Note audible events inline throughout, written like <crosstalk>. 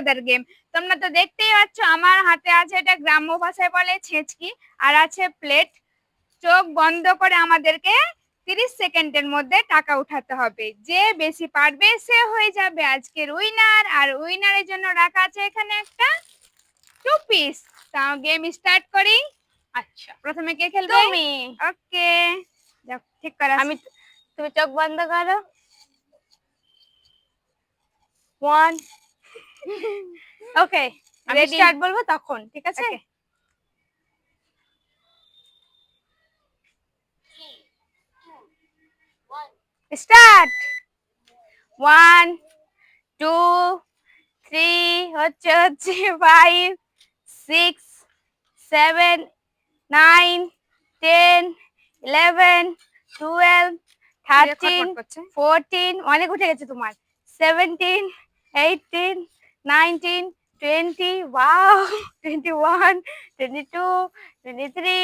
মজাদার গেম তোমরা তো দেখতেই পাচ্ছ আমার হাতে আছে এটা গ্রাম্য ভাষায় বলে ছেঁচকি আর আছে প্লেট চোখ বন্ধ করে আমাদেরকে তিরিশ সেকেন্ডের মধ্যে টাকা উঠাতে হবে। যে বেশি পারবে সে হয়ে যাবে আজকের উইনার আর উইনারের জন্য রাখা আছে এখানে একটা টু পিস তাও গেম স্টার্ট করি। আচ্ছা। প্রথমে কে খেলবে? তুমি। ওকে। যাক ঠিক করা আমি তুমি চোখ বন্ধ করো। ওয়ান <laughs> ওকে আমি Ready? স্টার্ট বলব তখন ঠিক আছে Okay. Start one two three হচ্ছে হচ্ছে five six seven nine ten eleven twelve thirteen করছে ফোরটিন অনেক উঠে গেছে তোমার seventeen eighteen nineteen twenty wow twenty one twenty two twenty three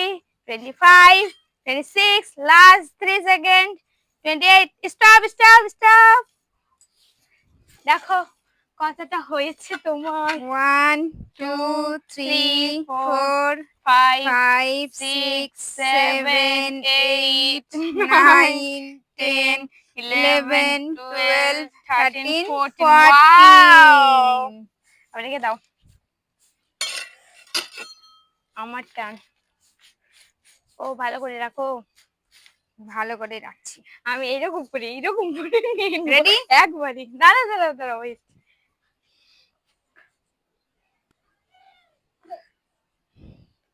twenty five twenty six last three second twenty eight stop stop stop দেখো কতটা হয়েছে তোমার one two three four five six seven eight nine ten eleven twelve thirteen fourteen আপনাকে দাও আমার টান ও ভালো করে রাখো। ভালো করে রাখছি। আমি এইরকম করি এইরকম করে Ready? একবারই। দাঁড়া দাঁড়া দাঁড়া ওই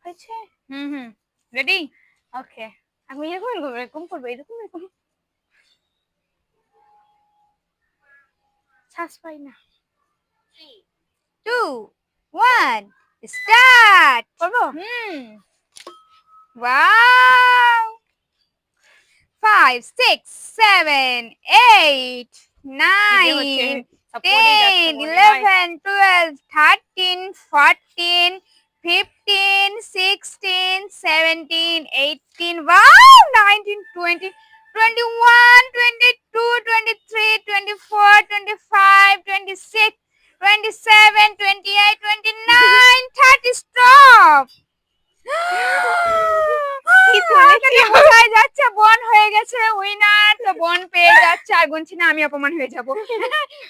হয়েছে? হুম হুম। রেডি ওকে আমি এরকম এরকম এরকম করব এরকম এরকম। শ্বাস পাই না টু ওয়ান স্টার্ট করব হুম wow five six seven eight nine ten eleven twelve thirteen fourteen fifteen sixteen seventeen eighteen wow nineteen twenty twenty one twenty two twenty three twenty four twenty five twenty six twenty seven twenty eight twenty nine thirty stop বোঝাই যাচ্ছে বন হয়ে গেছে winner তো বন পেয়ে যাচ্ছে আর গুনছি না আমি অপমান হয়ে যাব।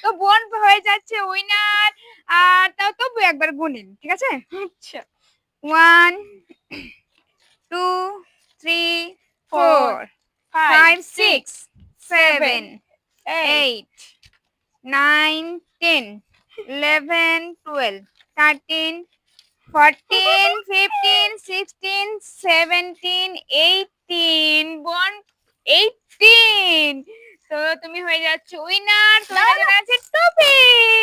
তো বন হয়ে যাচ্ছে উইনার। আর তাও তবু একবার গুনেন ঠিক আছে? আচ্ছা। One two three four five six seven eight nine ten eleven twelve thirteen fourteen fifteen sixteen seventeen eighteen one eighteen তো তুমি হয়ে যাচ্ছ উইনার তোমার কাছে আছে টু পিস